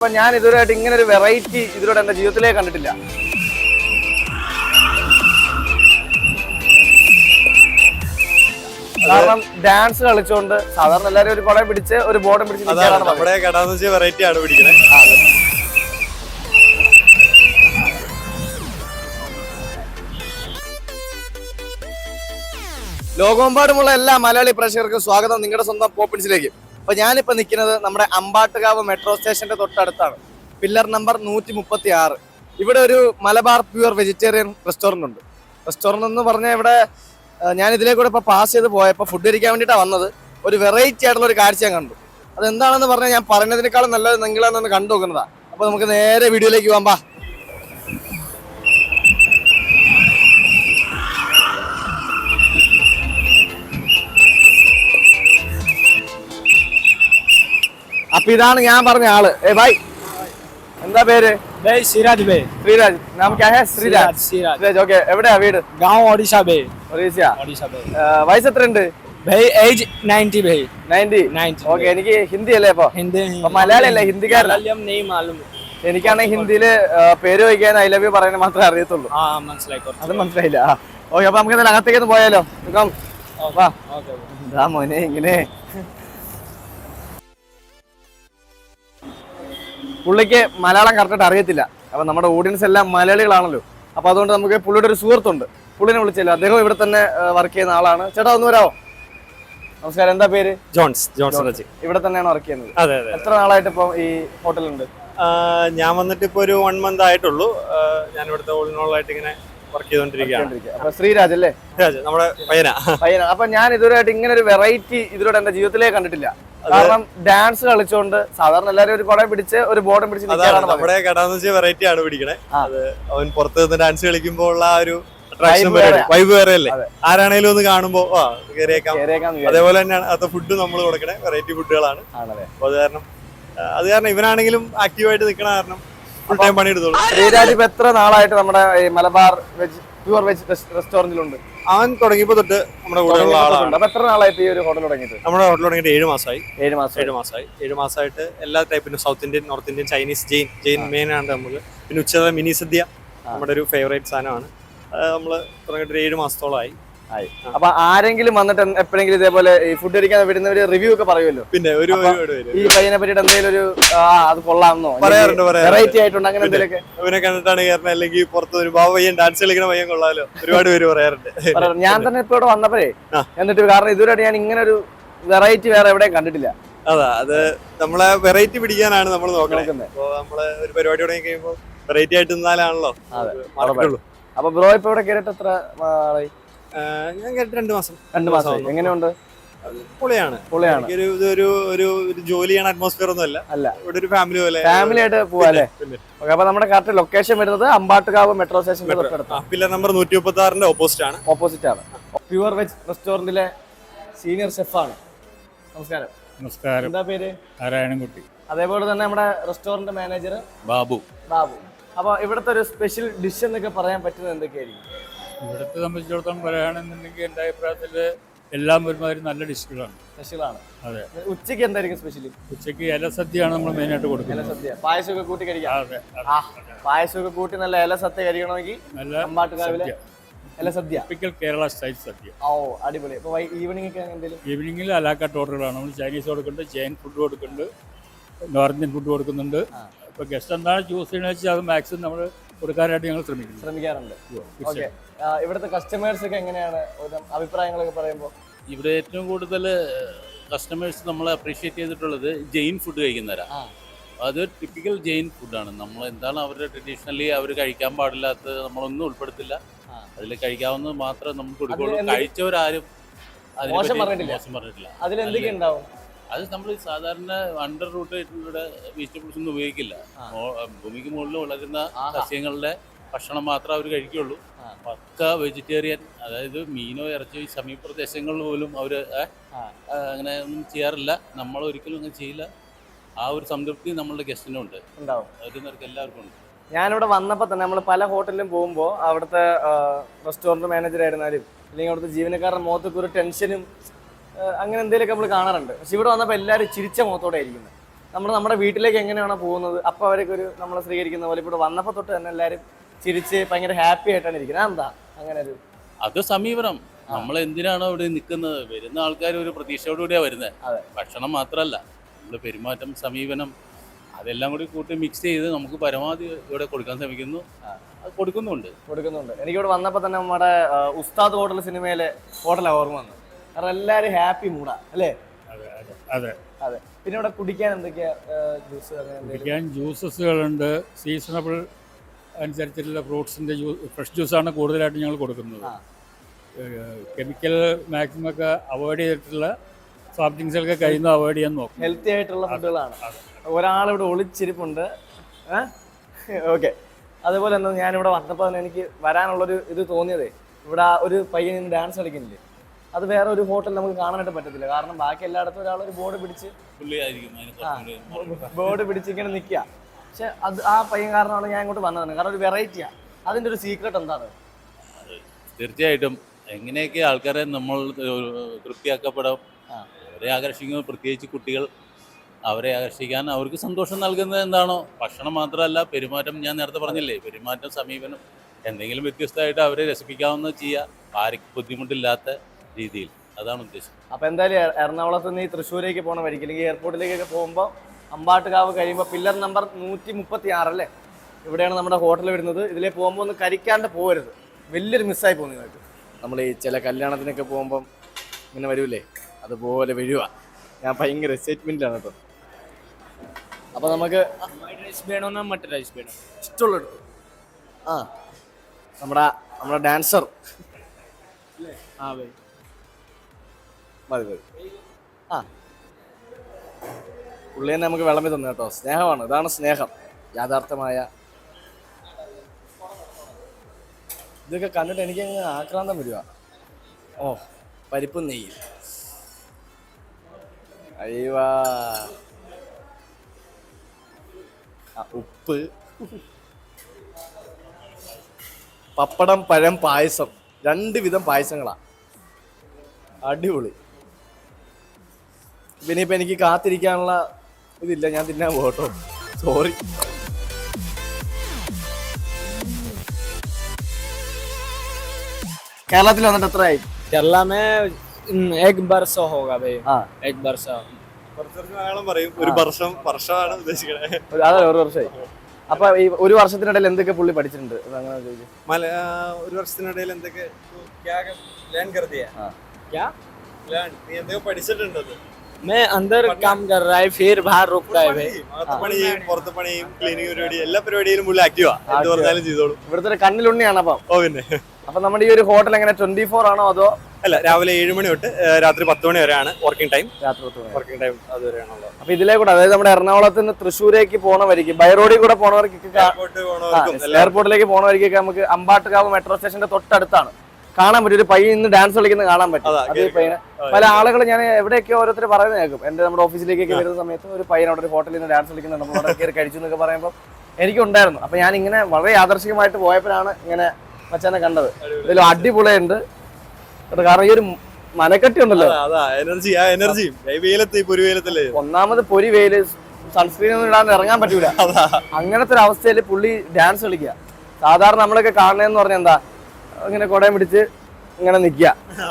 അപ്പൊ ഞാൻ ഇതുവരെയായിട്ട് ഇങ്ങനെ ഒരു വെറൈറ്റി ഇതിലൂടെ എന്റെ ജീവിതത്തിലേ കണ്ടിട്ടില്ല. കാരണം ഡാൻസ് കളിച്ചുകൊണ്ട് സാധാരണ എല്ലാരും ഒരു കുടം പിടിച്ച് ഒരു ബോർഡ് പിടിച്ച് നിൽക്കാറാണ് പതിവ്. നമ്മുടെ കടാന്ന് വെച്ചാൽ വെറൈറ്റി ആണ് പിടിക്കുന്നത് ലോകമെമ്പാടുമുള്ള എല്ലാ മലയാളി പ്രേക്ഷകർക്കും സ്വാഗതം നിങ്ങളുടെ സ്വന്തം പോപ്പിൻസിലേക്ക് അപ്പൊ ഞാനിപ്പോ നിൽക്കുന്നത് നമ്മുടെ അമ്പാട്ടുകാവ് മെട്രോ സ്റ്റേഷന്റെ തൊട്ടടുത്താണ്. പില്ലർ നമ്പർ നൂറ്റി മുപ്പത്തി ആറ് ഇവിടെ ഒരു മലബാർ പ്യുവർ വെജിറ്റേറിയൻ റെസ്റ്റോറന്റ് ഉണ്ട്. റെസ്റ്റോറന്റ് എന്ന് പറഞ്ഞാൽ ഇവിടെ ഞാൻ ഇതിലേ കൂടെ ഇപ്പൊ പാസ് ചെയ്ത് പോയപ്പോൾ ഫുഡ് കഴിക്കാൻ വേണ്ടിയിട്ടാണ് വന്നത്. ഒരു വെറൈറ്റി ആയിട്ടുള്ള ഒരു കാഴ്ച ഞാൻ കണ്ടു. അതെന്താണെന്ന് പറഞ്ഞാൽ ഞാൻ പറഞ്ഞതിനേക്കാളും നല്ലത് നിങ്ങളാണെന്ന് കണ്ടു നോക്കുന്നതാ. അപ്പോൾ നമുക്ക് നേരെ വീഡിയോയിലേക്ക് പോകാം അപ്പൊ ഇതാണ് ഞാൻ പറഞ്ഞ ആൾ. ഏ ബൈ. എന്താ പേര്? ബേ സിരാജ് ബേ. ശ്രീരാജ്. നാം ക്യാ ഹേ ശ്രീരാജ്. ശ്രീരാജ് ഓക്കെ. എവിടെയാ വീട്? ഗാവ് ഒഡീഷ ബേ. ഒഡീഷ ഒഡീഷ ബേ. വയസ്സ് എത്രയുണ്ട്? Age 90 by. 90 90 ഓക്കെ എനിക്ക് ഹിന്ദി അല്ലേ അപ്പൊ? മലയാളി അല്ലേ ഹിന്ദിക്കാരൻ മലയാളം നെയ് മാലും എനിക്കാണെങ്കിൽ ഹിന്ദിയിൽ പേര് വയ്ക്കാൻ ഐ ലവ് യു പറയാൻ മാത്രമേ അറിയത്തുള്ളൂ. മനസ്സിലായി അത് മനസ്സിലായില്ല. ഓക്കെ അപ്പൊ നമുക്ക് അകത്തേക്ക് പോയാലോ? വാ മോനെ ഇങ്ങനെ. പുള്ളിക്ക് മലയാളം കറക്റ്റായിട്ട് അറിയത്തില്ല. അപ്പൊ നമ്മുടെ ഓഡിയൻസ് എല്ലാം മലയാളികളാണല്ലോ. അപ്പൊ അതുകൊണ്ട് നമുക്ക് പുള്ളിയുടെ ഒരു സുഹൃത്തുണ്ട്. പുള്ളിനെ വിളിച്ചല്ലോ. അദ്ദേഹം ഇവിടെ തന്നെ വർക്ക് ചെയ്യുന്ന ആളാണ്. ചേട്ടാ ഒന്ന് വരാമോ നമസ്കാരം. എന്താ പേര്? ജോൺസ് ജോൺസ് ഇവിടെ തന്നെയാണ് വർക്ക് ചെയ്യുന്നത്. അതെ അതെ എത്ര നാളായിട്ട് ഇപ്പൊ ഈ ഹോട്ടലുണ്ട് ഞാൻ വന്നിട്ട് ഇപ്പൊ ഒരു വൺ മന്ത് ആയിട്ടുള്ളൂ. ഞാൻ ഇവിടുത്തെ ഓളിനോളായിട്ട് ഇങ്ങനെ വർക്ക് ചെയ്തോണ്ടിരിക്കുകയാണ്. അപ്പൊ ശ്രീരാജ് അല്ലേ? നമ്മുടെ പയ്യന. അപ്പൊ ഞാൻ ഇതുവരെയായിട്ട് ഇങ്ങനെ ഒരു വെറൈറ്റി ഇതിലൂടെ എന്റെ ജീവിതത്തിലേ കണ്ടിട്ടില്ല. കാരണം ഡാൻസ് കളിച്ചോണ്ട് സാധാരണ എല്ലാരും ഒരു കുടം പിടിച്ച് ഒരു ബോർഡും പിടിച്ച്. നമ്മുടെ വെച്ചാൽ വെറൈറ്റി ആണ് പിടിക്കണേ. അവൻ പുറത്ത് നിന്ന് ഡാൻസ് കളിക്കുമ്പോൾ ഉള്ള ആ ഒരു. വൈബ് വേറെ അല്ലേ? ആരാണേലും ഒന്ന് കാണുമ്പോ ആ കയറിയേക്കാം അതേപോലെ തന്നെയാണ് അത് ഫുഡ് നമ്മൾ കൊടുക്കണേ വെറൈറ്റി ഫുഡുകളാണ് അപ്പൊ അത് കാരണം അത് കാരണം ഇവനാണെങ്കിലും ആക്റ്റീവായിട്ട് നിൽക്കണ കാരണം ഫുൾ ടൈം പണിയെടുത്തോളൂ. ശ്രീരാജ് ഇപ്പൊ എത്ര നാളായിട്ട് നമ്മുടെ മലബാർ വെജ് പ്യുവർ വെജ് റെസ്റ്റോറന്റിലുണ്ട് അവൻ തുടങ്ങിയപ്പോ തൊട്ട് നമ്മുടെ കൂടെ ഉള്ള ആളാണ്. അപ്പൊ എത്ര നാളായിട്ട് ഈ ഒരു ഹോട്ടൽ തുടങ്ങിയിട്ട്? നമ്മുടെ ഹോട്ടൽ തുടങ്ങിയിട്ട് ഏഴ് മാസമായി ഏഴ് മാസം ഏഴ് മാസമായി ഏഴ് മാസമായിട്ട് എല്ലാ ടൈപ്പിനും South Indian North Indian Chinese Jain Jain main ആണ് നമുക്ക് പിന്നെ ഉച്ചത മിനി സദ്യ നമ്മുടെ ഒരു ഫേവറേറ്റ് സാധനമാണ്. നമ്മൾ തുടങ്ങിയിട്ട് ഒരു ഏഴ് മാസത്തോളമായി ആയി. അപ്പൊ ആരെങ്കിലും വന്നിട്ട് എപ്പോഴെങ്കിലും ഇതേപോലെ ഈ ഫുഡ് കഴിക്കാൻ വരുന്നവര് റിവ്യൂ ഒക്കെ പറയുമല്ലോ? പിന്നെ ഒരു ഈ പയ്യനെ പറ്റിയിട്ട് എന്തെങ്കിലും ഒരു ആ അത് കൊള്ളാമെന്നോ? പറയാറുണ്ട്. വെറൈറ്റി ആയിട്ടുണ്ട് അങ്ങനെ എന്തെങ്കിലുമൊക്കെ? ഇവനെ കണ്ടിട്ടാണ് കയറുന്നത് അല്ലെങ്കിൽ പുറത്ത് ഒരു ബാബ പയ്യൻ ഡാൻസ് കളിക്കണ പയ്യൻ കൊള്ളാലോ. ഒരുപാട് പേര് പറയാറുണ്ട്. ഞാൻ തന്നെ ഇപ്പൊ ഇവിടെ വന്നപ്പോഴേ എന്നിട്ട് കാരണം ഇതുവരെ ഞാൻ ഇങ്ങനെ ഒരു വെറൈറ്റി വേറെ എവിടെയും കണ്ടിട്ടില്ല. അതാ അത് നമ്മളെ വെറൈറ്റി പിടിക്കാനാണ് നമ്മൾ നോക്കുന്നത്. അപ്പൊ നമ്മൾ ഒരു പരിപാടി തുടങ്ങി കഴിയുമ്പോൾ വെറൈറ്റി ആയിട്ട് നിന്നാലാണല്ലോ. അപ്പൊ ബ്രോ ഇപ്പൊ ഇവിടെ കേറിട്ട് എത്ര ഞാൻ കേട്ടിട്ട് രണ്ട് മാസം. രണ്ട് മാസം എങ്ങനെയുണ്ട്? പൊളിയാണ്. പൊളിയാണ്. ഒരു ഇതൊരു ഒരു ഒരു ജോലി ചെയ്യണ അറ്റ്മോസ്ഫിയർ ഒന്നും അല്ല. അല്ല. ഇവിടെ ഒരു ഫാമിലി പോലെ. ഫാമിലി ആയിട്ട് പോവാല്ലേ അപ്പൊ നമ്മുടെ കറക്റ്റ് ലൊക്കേഷൻ വരുന്നത് അമ്പാട്ടുകാവ് മെട്രോ സ്റ്റേഷന്റെ തൊട്ടടുത്ത് പില്ലർ നമ്പർ നൂറ്റി മുപ്പത്തി ആറിന്റെ ഓപ്പോസിറ്റ് ആണ്. ഓപ്പോസിറ്റ് ആണ്. പ്യുവർ വെജ് റെസ്റ്റോറന്റിലെ സീനിയർ ഷെഫാണ് നമസ്കാരം. നമസ്കാരം. എന്താ പേര്? നാരായണൻകുട്ടി. അതേപോലെ തന്നെ നമ്മുടെ റെസ്റ്റോറന്റ് മാനേജർ ബാബു. ബാബു. അപ്പൊ ഇവിടുത്തെ ഒരു സ്പെഷ്യൽ ഡിഷ് എന്നൊക്കെ പറയാൻ പറ്റുന്നത് എന്തൊക്കെയായിരിക്കും? ഇവിടുത്തെ സംബന്ധിച്ചിടത്തോളം പറയുകയാണെന്നുണ്ടെങ്കിൽ എന്റെ അഭിപ്രായത്തിൽ എല്ലാം ഒരുമാതിരി നല്ല ഡിഷുകളാണ്. സ്പെഷ്യലാണ്. അതെ. ഉച്ചയ്ക്ക് എന്തായിരിക്കും സ്പെഷ്യലി ഉച്ചയ്ക്ക് ഇലസദ്യയാണ് നമ്മൾ മെയിനായിട്ട് കൊടുക്കുന്നത്. പായസമൊക്കെ കൂട്ടി കഴിക്കാം. അതെ ആ പായസമൊക്കെ കൂട്ടി നല്ല ഇല സദ്യ കഴിക്കണമെങ്കിൽ നല്ല അമ്പാട്ടുകാവിലെ സദ്യ. ടിപ്പിക്കൽ കേരള സ്റ്റൈൽ സദ്യ. ഓ അടിപൊളി. അപ്പൊ ഈവനിങ് ഒക്കെ എന്തെങ്കിലും ഈവനിങ്ങിൽ അലാക്കാട്ട് ഓർഡറുകളാണ് നമ്മൾ ചൈനീസ് കൊടുക്കുന്നുണ്ട് ജൈൻ ഫുഡ് കൊടുക്കുന്നുണ്ട് നോർത്ത് ഇന്ത്യൻ ഫുഡ് കൊടുക്കുന്നുണ്ട്. ഇപ്പോൾ ഗസ്റ്റ് എന്താണ് ചൂസ് ചെയ്യണമെന്ന് വെച്ചാൽ അത് മാക്സിമം നമ്മൾ കൊടുക്കാനായിട്ട് ഞങ്ങൾ ശ്രമിക്കുന്നു. ശ്രമിക്കാറുണ്ട്. ഓക്കെ ഇവിടുത്തെ കസ്റ്റമേഴ്സ് ഒക്കെ എങ്ങനെയാണ്? അഭിപ്രായങ്ങളൊക്കെ പറയുമ്പോൾ. ഇവിടെ ഏറ്റവും കൂടുതൽ കസ്റ്റമേഴ്സ് നമ്മളെ അപ്രീഷിയേറ്റ് ചെയ്തിട്ടുള്ളത് ജെയിൻ ഫുഡ് കഴിക്കുന്നവരാണ്. അത് ടിപ്പിക്കൽ ജെയിൻ ഫുഡാണ് നമ്മൾ എന്താണ് അവരുടെ ട്രഡീഷണലി അവർ കഴിക്കാൻ പാടില്ലാത്തത് നമ്മളൊന്നും ഉൾപ്പെടുത്തില്ല. അതിൽ കഴിക്കാവുന്നത് മാത്രമേ നമുക്ക് കൊടുക്കുള്ളൂ. കഴിച്ചവരാരും മോശം പറഞ്ഞിട്ടില്ല. എന്തൊക്കെ ഉണ്ടാവും? അത് നമ്മൾ സാധാരണ അണ്ടർ റൂട്ട് ആയിട്ടുള്ള വെജിറ്റബിൾസ് ഒന്നും ഉപയോഗിക്കില്ല. ഭൂമിക്ക് മുകളിൽ വളരുന്ന സസ്യങ്ങളുടെ ഭക്ഷണം മാത്രമേ അവർ കഴിക്കുള്ളൂ. പക്ക വെജിറ്റേറിയൻ അതായത് മീനോ ഇറച്ചിയോ ഈ സമീപപ്രദേശങ്ങളിൽ പോലും അവർ അങ്ങനെ ഒന്നും ചെയ്യാറില്ല. നമ്മൾ ഒരിക്കലും അങ്ങനെ ചെയ്യില്ല. ആ ഒരു സംതൃപ്തി നമ്മളുടെ ഗസ്റ്റിനുണ്ട് ഉണ്ടാവും. അവർക്ക് എല്ലാവർക്കും ഉണ്ട്. ഞാനിവിടെ വന്നപ്പോൾ തന്നെ നമ്മൾ പല ഹോട്ടലിലും പോകുമ്പോൾ അവിടുത്തെ റെസ്റ്റോറന്റ് മാനേജർ ആയിരുന്നാലും അല്ലെങ്കിൽ അവിടുത്തെ ജീവനക്കാരുടെ മുഖത്തൊക്കെ ഒരു ടെൻഷനും അങ്ങനെ എന്തെങ്കിലുമൊക്കെ നമ്മൾ കാണാറുണ്ട്. പക്ഷെ ഇവിടെ വന്നപ്പോൾ എല്ലാവരും ചിരിച്ച മുഖത്തോടെ ഇരിക്കുന്നത്. നമ്മൾ നമ്മുടെ വീട്ടിലേക്ക് എങ്ങനെയാണോ പോകുന്നത് അപ്പോൾ അവരൊക്കെ ഒരു നമ്മളെ സ്വീകരിക്കുന്ന പോലെ ഇവിടെ വന്നപ്പോൾ തൊട്ട് തന്നെ എല്ലാവരും ചിരിച്ച് ഭയങ്കര ഹാപ്പി ആയിട്ടാണ് ഇരിക്കുന്നത്. എന്താ അങ്ങനെ ഒരു അത് സമീപനം. നമ്മൾ എന്തിനാണ് ഇവിടെ നിൽക്കുന്നത് വരുന്ന ആൾക്കാർ ഒരു പ്രതീക്ഷയോടുകൂടിയാണ് വരുന്നത് ഭക്ഷണം മാത്രമല്ല നമ്മൾ പെരുമാറ്റം സമീപനം അതെല്ലാം കൂടി കൂട്ടി മിക്സ് ചെയ്ത് നമുക്ക് പരമാവധി ഇവിടെ കൊടുക്കാൻ ശ്രമിക്കുന്നു. അത് കൊടുക്കുന്നുണ്ട്. കൊടുക്കുന്നുണ്ട്. എനിക്കിവിടെ വന്നപ്പോൾ തന്നെ നമ്മുടെ ഉസ്താദ് ഹോട്ടൽ സിനിമയിലെ ഹോട്ടലാണ് ഓർമ്മ വന്നത്. കാരണം എല്ലാവരും ഹാപ്പി മൂടാ അല്ലേ? അതെ അതെ പിന്നെ ഇവിടെ കുടിക്കാൻ എന്തൊക്കെയാ ജ്യൂസ് കുടിക്കാൻ ജ്യൂസസുകളുണ്ട്. സീസണബിൾ അനുസരിച്ചിട്ടുള്ള ഫ്രൂട്ട്സിന്റെ ജ്യൂസ് ഫ്രഷ് ജ്യൂസാണ് കൂടുതലായിട്ട് ഞങ്ങൾ കൊടുക്കുന്നത്. കെമിക്കൽ മാക്സിമം ഒക്കെ അവോയ്ഡ് ചെയ്തിട്ടുള്ള സോഫ്റ്റ് ഡ്രിങ്ക്സൊക്കെ കഴിയുന്ന അവോയ്ഡ് ചെയ്യാൻ നോക്കും. ഹെൽത്തി ആയിട്ടുള്ള ഫുഡുകളാണ്. ഒരാളിവിടെ ഒളിച്ചിരിപ്പുണ്ട്. ഓക്കെ. അതുപോലെ തന്നെ ഞാനിവിടെ വന്നപ്പോൾ തന്നെ എനിക്ക് വരാനുള്ളൊരു ഇത് തോന്നിയതേ. ഇവിടെ ഒരു പയ്യൻ ഡാൻസ് കളിക്കുന്നില്ലേ? അത് വേറെ ഒരു ഹോട്ടൽ നമുക്ക് കാണാനായിട്ട് പറ്റത്തില്ല. കാരണം ബാക്കി എല്ലായിടത്തും ഒരാൾ ഒരു ബോർഡ് പിടിച്ച് ബോർഡ് പിടിച്ച് ഇങ്ങനെ നിൽക്കുക പക്ഷെ അത് ആ പയ്യൻ കാരണമാണ് ഞാൻ ഇങ്ങോട്ട് വന്നത് കാരണം ഒരു വെറൈറ്റിയാണ് അതിന്റെ ഒരു സീക്രട്ട് എന്താണ് തീർച്ചയായിട്ടും എങ്ങനെയൊക്കെ ആൾക്കാരെ നമ്മൾ തൃപ്തിയാക്കപ്പെടാം. അവരെ ആകർഷിക്കുന്നത് പ്രത്യേകിച്ച് കുട്ടികൾ അവരെ ആകർഷിക്കാൻ അവർക്ക് സന്തോഷം നൽകുന്നത് എന്താണോ ഭക്ഷണം മാത്രമല്ല പെരുമാറ്റം ഞാൻ നേരത്തെ പറഞ്ഞില്ലേ പെരുമാറ്റം സമീപനം എന്തെങ്കിലും വ്യത്യസ്തമായിട്ട് അവരെ രസിപ്പിക്കാവുന്ന ചെയ്യുക ആർക്കും ബുദ്ധിമുട്ടില്ലാത്ത രീതിയിൽ. അതാണ് ഉദ്ദേശിക്കുന്നത് അപ്പോൾ എന്തായാലും എറണാകുളത്ത് നിന്ന് ഈ തൃശ്ശൂരേക്ക് പോകണം വഴിക്ക് അല്ലെങ്കിൽ എയർപോർട്ടിലേക്കൊക്കെ പോകുമ്പോൾ അമ്പാട്ടുകാവ് കഴിയുമ്പോൾ പില്ലർ നമ്പർ നൂറ്റി മുപ്പത്തി ആറല്ലേ ഇവിടെയാണ് നമ്മുടെ ഹോട്ടൽ വരുന്നത്. ഇതിലേ പോകുമ്പോൾ ഒന്ന് കരിക്കാണ്ട് പോകരുത് വലിയൊരു മിസ്സായി പോകുന്നു നിങ്ങൾക്ക്. നമ്മൾ ഈ ചില കല്യാണത്തിനൊക്കെ പോകുമ്പം ഇങ്ങനെ വരൂലേ? അതുപോലെ വരുക ഞാൻ ഭയങ്കര എക്സൈറ്റ്മെന്റിലാണ് കേട്ടോ. അപ്പോൾ നമുക്ക് റൈസ് ഇഷ്ടമുള്ളത് ആ. നമ്മുടെ നമ്മുടെ ഡാൻസർ മതി മതി. ആ. പുള്ളി തന്നെ നമുക്ക് വിളമ്പി തന്നു കേട്ടോ. സ്നേഹമാണ്. ഇതാണ് സ്നേഹം. യാഥാർത്ഥമായ ഇതൊക്കെ കണ്ടിട്ട് എനിക്ക് അങ്ങ് ആക്രാന്തം വരിക ഓ പരിപ്പും നെയ്യ്. അയ്യവാ. ഉപ്പ്. പപ്പടം പഴം പായസം. രണ്ട് വിധം പായസങ്ങളാ. അടിപൊളി. പിന്നെ ഇപ്പം എനിക്ക് കാത്തിരിക്കാനുള്ള ഇതില്ല ഞാൻ തിന്നാൻ പോട്ടോ സോറി കേരളത്തിൽ വന്നിട്ട് എത്രയായി? കേരള മേ എക് ബർസ ഹോഗാ ഭൈ എക് ബർസ പറയും ഒരു വർഷം വർഷമാണ് ഒരു അപ്പൊ ഈ ഒരു വർഷത്തിനിടയിൽ എന്തൊക്കെ പുള്ളി പഠിച്ചിട്ടുണ്ട്? ഒരു വർഷത്തിനിടയിൽ എന്തൊക്കെ ലേൺ നീ मैं अंदर काम कर रहा है फिर बाहर रुकता है भाई അകത്ത് പണിയും പുറത്ത് പണിയും ക്ലീനിങ് പരിപാടി എല്ലാ പരിപാടിയിലും പുള്ളി ആക്റ്റീവാ എന്ത് പറഞ്ഞാലും ചെയ്തോളൂ ഇവിടുത്തെ ഒരു കണ്ണിലുണ്ണിയാണ് അപ്പം ഓ പിന്നെ അപ്പൊ നമ്മുടെ ഈ ഒരു ഹോട്ടൽ എങ്ങനെ ട്വന്റി ഫോർ ആണോ അതോ അല്ല രാവിലെ ഏഴ് മണി തൊട്ട് ഏ, രാത്രി പത്ത് മണി വരെയാണ് വർക്കിംഗ് ടൈം രാത്രി പത്ത് മണി വർക്കിംഗ് ടൈം അതുവരെയാണുള്ളത് അപ്പൊ ഇതിലേ കൂടെ അതായത് നമ്മുടെ എറണാകുളത്ത് നിന്ന് തൃശ്ശൂരേക്ക് പോണ വഴിക്ക് ബൈ റോഡിൽ കൂടെ പോണവർക്കൊക്കെ കാ- എയർപോർട്ട് പോകണവർക്കും ആ, എയർപോർട്ടിലേക്ക് പോണ വഴിക്കൊക്കെ നമുക്ക് അമ്പാട്ടുകാവ് മെട്രോ സ്റ്റേഷന്റെ തൊട്ടടുത്താണ് കാണാൻ പറ്റും. ഒരു പയ്യൻ ഇന്ന് ഡാൻസ് കളിക്കുന്ന കാണാൻ പറ്റും. അതേ പയ്യനെ പല ആളുകൾ ഞാൻ എവിടെയൊക്കെ ഓരോരുത്തർ പറയുന്നത് കേൾക്കും. എന്റെ നമ്മുടെ ഓഫീസിലേക്കൊക്കെ വരുന്ന സമയത്ത് ഒരു പയ്യൻ അവിടെ ഒരു ഹോട്ടലിൽ നിന്ന് ഡാൻസ് കളിക്കുന്ന നമ്മൾ അവിടെ കയറി കഴിച്ചു എന്നൊക്കെ പറയുമ്പോൾ എനിക്കുണ്ടായിരുന്നു. അപ്പൊ ഞാൻ ഇങ്ങനെ വളരെ ആദർശികമായിട്ട് പോയപ്പോഴാണ് ഇങ്ങനെ മച്ചാനെ കണ്ടത്. ഇതിൽ അടിപൊളിയുണ്ട്. കാരണം ഈ ഒരു മനക്കെട്ടി ഉണ്ടല്ലോ. എനർജി ആ എനർജിയും വെയിലത്ത് ഈ പൊരി വെയിലത്തല്ലേ ഒന്നാമത് പൊരി വെയിൽ സൺസ്ക്രീൻ ഒന്നും ഇടാൻ ഇറങ്ങാൻ പറ്റൂല. അങ്ങനത്തെ ഒരു അവസ്ഥയിൽ പുള്ളി ഡാൻസ് കളിക്കുക. സാധാരണ നമ്മളൊക്കെ കാണുന്നതെന്ന് പറഞ്ഞാൽ എന്താ ഇങ്ങനെ കുടയും പിടിച്ച് ഇങ്ങനെ നിക്കുക.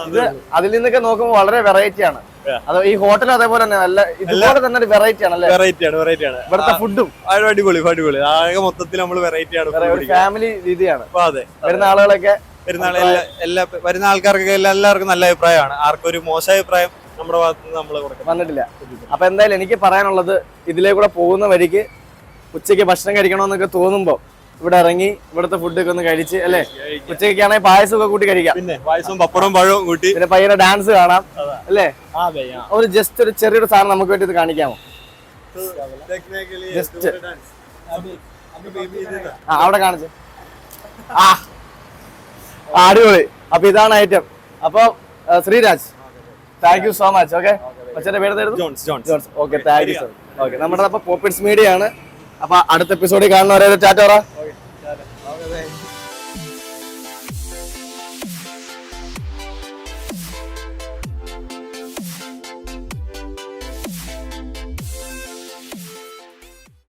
ഇത് അതിൽ നിന്നൊക്കെ നോക്കുമ്പോൾ വളരെ വെറൈറ്റി ആണ്. അത് ഈ ഹോട്ടൽ അതേപോലെ തന്നെ നല്ല ഇതുപോലെ തന്നെ ഒരു വെറൈറ്റി ആണ് അല്ലേ വെറൈറ്റി ആണ് വെറൈറ്റി ആണ്. ഇവിടുത്തെ ഫുഡും അടിപൊളി അടിപൊളി. ആകെ മൊത്തത്തിൽ നമ്മൾ വെറൈറ്റി ആണ് ഫാമിലി രീതിയാണ്. അതെ വരുന്ന ആളുകളൊക്കെ വരുന്ന എല്ലാ വരുന്ന ആൾക്കാർക്കൊക്കെ എല്ലാ- എല്ലാവർക്കും നല്ല അഭിപ്രായമാണ്. ആർക്കും ഒരു മോശം അഭിപ്രായം നമ്മുടെ ഭാഗത്ത് നിന്ന് നമ്മൾ വന്നിട്ടില്ല. അപ്പൊ എന്തായാലും എനിക്ക് പറയാനുള്ളത് ഇതിലേ കൂടെ പോകുന്ന വഴിക്ക് ഉച്ചയ്ക്ക് ഭക്ഷണം കഴിക്കണമെന്നൊക്കെ തോന്നുമ്പോ ഇവിടെ ഇറങ്ങി ഇവിടുത്തെ ഫുഡൊക്കെ ഒന്ന് കഴിച്ച് അല്ലേ? ഉച്ചയ്ക്കാണെങ്കിൽ പായസം ഒക്കെ കൂട്ടി കഴിക്കാം. പിന്നെ പായസവും പപ്പടവും പഴവും കൂട്ടി. പിന്നെ പയ്യനെ ഡാൻസ് കാണാം അല്ലേ? ഒരു ജസ്റ്റ് ഒരു ചെറിയൊരു സാധനം നമുക്ക് വേണ്ടി ഇത് കാണിക്കാമോ? ജസ്റ്റ് ആ അവിടെ കാണിച്ചു. ആ അടിപൊളി. അപ്പൊ ഇതാണ് ഐറ്റം അപ്പൊ Sreeraj thank you so much okay അച്ഛന്റെ പേര് Jones Jones okay thank you sir okay നമ്മുടെ അപ്പൊ പോപ്പിറ്റ്സ് മീഡിയ ആണ്. അപ്പൊ അടുത്ത എപ്പിസോഡിൽ കാണുന്നവരെ ടാറ്റോറ